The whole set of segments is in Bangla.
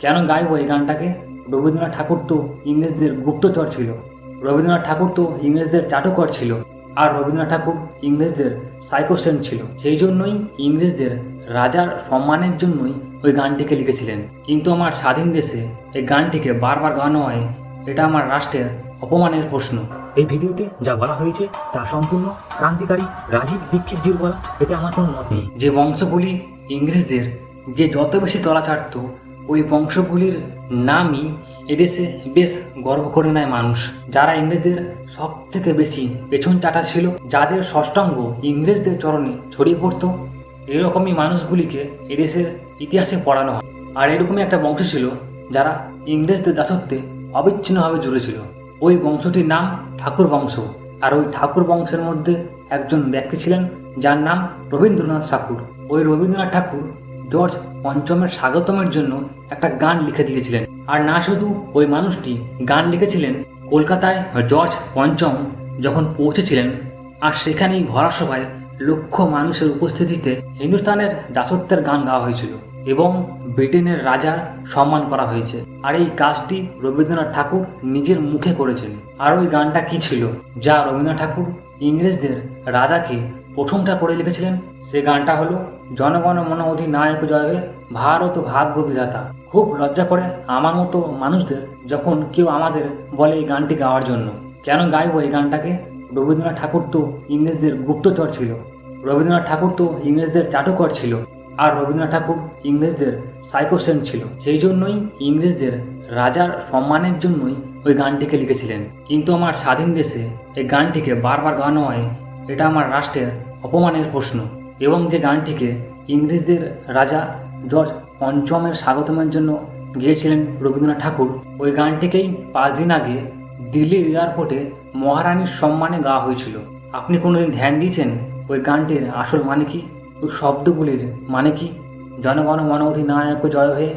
কেন গাইবো এই গানটাকে? রবীন্দ্রনাথ ঠাকুর তো ইংরেজদের গুপ্তচর ছিল। রবীন্দ্রনাথ ঠাকুর তো ইংরেজদের চাটুকর ছিল। আর রবীন্দ্রনাথ ঠাকুর ইংরেজদের সাইকোসেন ছিল। সেই জন্যই ইংরেজদের রাজার সম্মানের জন্যই ওই গানটিকে লিখেছিলেন। কিন্তু আমার স্বাধীন দেশে এই গানটিকে বারবার গানো হয় এটা আমার রাষ্ট্রের অপমানের প্রশ্ন। এই ভিডিওতে যা বলা হয়েছে তা সম্পূর্ণ ক্রান্তিকারী রাজীব দীক্ষিতজির বলা এতে আমার কোনো মত নেই। যে বংশগুলি ইংরেজদের যে যত বেশি তলা ছাড়ত ওই বংশগুলির নামই এদেশে বেশ গর্ব করে নেয় মানুষ, যারা ইংরেজদের সব থেকে বেশি পেছন চাটা ছিল, যাদের ষষ্ঠাঙ্গ ইংরেজদের চরণে ছড়িয়ে পড়তো। এরকমই মানুষগুলিকে এদেশের ইতিহাসে পড়ানো হয়। আর এরকমই একটা বংশ ছিল, যারা ইংরেজদের দাসত্বে অবিচ্ছিন্নভাবে জুড়ে ছিল। ওই বংশটির নাম ঠাকুর বংশ। আর ওই ঠাকুর বংশের মধ্যে একজন ব্যক্তি ছিলেন, যার নাম রবীন্দ্রনাথ ঠাকুর। ওই রবীন্দ্রনাথ ঠাকুর জর্জ পঞ্চমের স্বাগতমের জন্য একটা গান লিখে দিয়েছিলেন। আর না শুধু ওই মানুষটি গান লিখেছিলেন, কলকাতায় জর্জ পঞ্চম যখন পৌঁছেছিলেন, আর সেখানেই ভরা সভায় লক্ষ মানুষের উপস্থিতিতে হিন্দুস্তানের দাসত্বের গান গাওয়া হয়েছিল এবং ব্রিটেনের রাজার সম্মান করা হয়েছে। আর এই কাজটি রবীন্দ্রনাথ ঠাকুর নিজের মুখে করেছেন। আর ওই গানটা কি ছিল? যা রবীন্দ্রনাথ ঠাকুর ইংরেজদের রাজাকে প্রথমটা করে লিখেছিলেন, সে গানটা হলো, জনগণ মন অধিনায়ক জয়, ভারত ভাগ্য বিধাতা। খুব লজ্জা করে আমার মতো মানুষদের যখন কেউ আমাদের বলে এই গানটি গাওয়ার জন্য। কেন গাইব এই গানটাকে? রবীন্দ্রনাথ ঠাকুর তো ইংরেজদের গুপ্তচর ছিল। রবীন্দ্রনাথ ঠাকুর তো ইংরেজদের চাটুকর ছিল। আর রবীন্দ্রনাথ ঠাকুর ইংরেজদের সাইকোসেন ছিল। সেই জন্যই ইংরেজদের রাজার সম্মানের জন্যই ওই গানটিকে লিখেছিলেন। কিন্তু আমার স্বাধীন দেশে এই গানটিকে বারবার গানো হয় এটা আমার রাষ্ট্রের অপমানের প্রশ্ন এবং যে গানটিকে ইংরেজদের রাজা জর্জ পঞ্চমের স্বাগতমের জন্য গিয়েছিলেন রবীন্দ্রনাথ ঠাকুর, ওই গানটিকেই পাঁচ দিন আগে দিল্লির এয়ারপোর্টে মহারানীর সম্মানে গাওয়া হয়েছিল। আপনি কোনোদিন ধ্যান দিয়েছেন ওই গানটির আসল মানে কি? ওই শব্দগুলির মানে কি? জনগণ মন অধিনায়ক জয় হয়ে,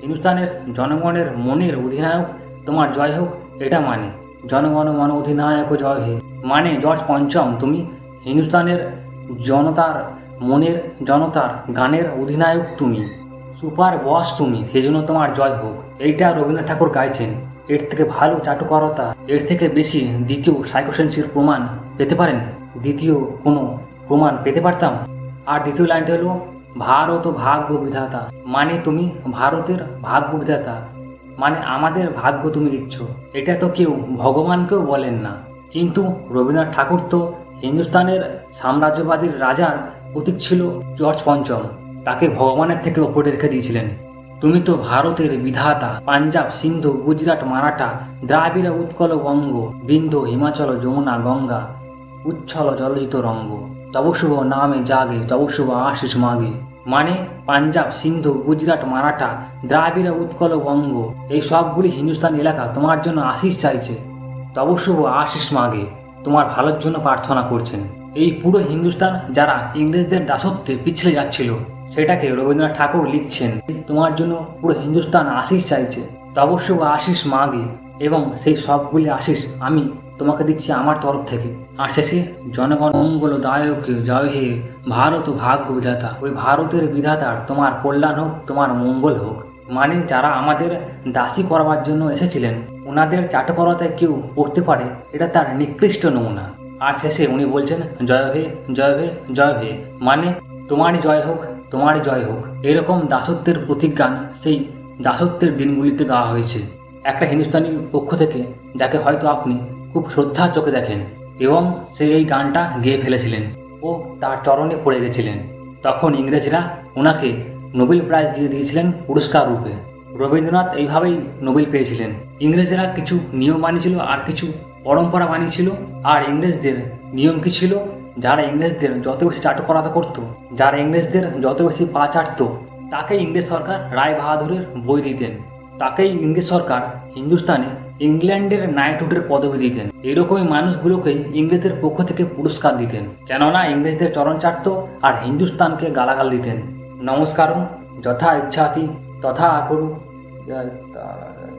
হিন্দুস্তানের জনগণের মনের অধিনায়ক তোমার জয় হোক, এটা মানে। জনগণ মন অধিনায়ক জয় হে মানে জর্জ পঞ্চম, তুমি হিন্দুস্তানের জনতার মনের জনতার গানের অধিনায়ক তুমি, সুপার বস তুমি, সেজন্য তোমার জয় হোক এইটা রবীন্দ্রনাথ ঠাকুর গাইছেন। এর থেকে ভালো চাটুকরতা, এর থেকে বেশি দ্বিতীয় সাইকোসেন্সির প্রমাণ পেতে পারেন? দ্বিতীয় কোনো প্রমাণ পেতে পারতাম? আর দ্বিতীয় লাইনটা হলো, ভারত ভাগ্য বিধাতা। মানে তুমি ভারতের ভাগ্য বিধাতা। মানে আমাদের ভাগ্য তুমি দিচ্ছ। এটা তো কেউ ভগবানকেও বলেন না। কিন্তু রবীন্দ্রনাথ ঠাকুর তো হিন্দুস্তানের সাম্রাজ্যবাদীর রাজার প্রতীক ছিল জর্জ পঞ্চম। তাকে ভগবানের থেকে ওপরে রেখে দিয়েছিলেন। তুমি তো ভারতের বিধাতা, পাঞ্জাব, সিন্ধু, গুজরাট, মারাঠা, দ্রাবিড় উৎকল বঙ্গ বিন্দু, হিমাচল, যমুনা, গঙ্গা, উচ্ছল জলজিত রঙ্গ। তব শুভ নামে জাগে, তব শুভ আশিস মাগে। মানে পাঞ্জাব, সিন্ধু, গুজরাট, মারাঠা, দ্রাবিড় উৎকল বঙ্গ এই সবগুলি হিন্দুস্তান এলাকা তোমার জন্য আশিস চাইছে। তব শুভ আশিস মাগে, তোমার ভালোর জন্য প্রার্থনা করছেন। এই পুরো হিন্দুস্তান, যারা ইংরেজদের দাসত্বে পিছলে যাচ্ছিল, সেটাকে রবীন্দ্রনাথ ঠাকুর লিখছেন। তোমার জন্য পুরো হিন্দুস্তান আশিস চাইছে। তব শুভ আশিস মাগে এবং সেই সবগুলি আশিস, আমি তোমাকে দিচ্ছি আমার তরফ থেকে। আর শেষে জনগণ মঙ্গল দায়ক জয় হে ভারত ভাগ্য বিধাতা ওই ভারতের বিধাতার তোমার কল্যাণ হোক, তোমার মঙ্গল হোক। মানে যারা আমাদের দাসী করবার জন্য এসেছিলেন ওনাদের চাটকরতায় কেউ পড়তে পারে, এটা তার নিকৃষ্ট নমুনা। আর শেষে উনি বলছেন, জয় হে জয় হে জয় হে। মানে তোমারই জয় হোক, তোমারই জয় হোক। এরকম দাসত্বের প্রতিজ্ঞান সেই দাসত্বের দিনগুলিতে গাওয়া হয়েছে। একটা হিন্দুস্তানির পক্ষ থেকে, যাকে হয়তো আপনি খুব শ্রদ্ধা চোখে দেখেন, এবং সে এই গানটা গেয়ে ফেলেছিলেন ও তার চরণে পড়ে গেছিলেন। তখন ইংরেজরা ওনাকে নোবেল প্রাইজ দিয়ে দিয়েছিলেন পুরস্কার রূপে। রবীন্দ্রনাথ এইভাবেই নোবেল পেয়েছিলেন। ইংরেজরা কিছু নিয়ম মানিয়েছিল আর কিছু পরম্পরা মানিয়েছিল। আর ইংরেজদের নিয়ম কি ছিল? যারা ইংরেজদের যত বেশি চাটুকরাতা করতো, যারা ইংরেজদের যত বেশি পা চাটতো তাকে ইংরেজ সরকার রায় বাহাদুরের বই দিতেন। তাকেই ইংরেজ সরকার হিন্দুস্তানে ইংল্যান্ডের নাইটহুডের পদবি দিতেন। এরকমই মানুষগুলোকেই ইংরেজদের পক্ষ থেকে পুরস্কার দিতেন। কেননা ইংরেজদের চরণ চাটতো আর হিন্দুস্তানকে গালাগাল দিতেন। নমস্কারম যথা ইচ্ছাতি তথা করু জয় তারা জয়।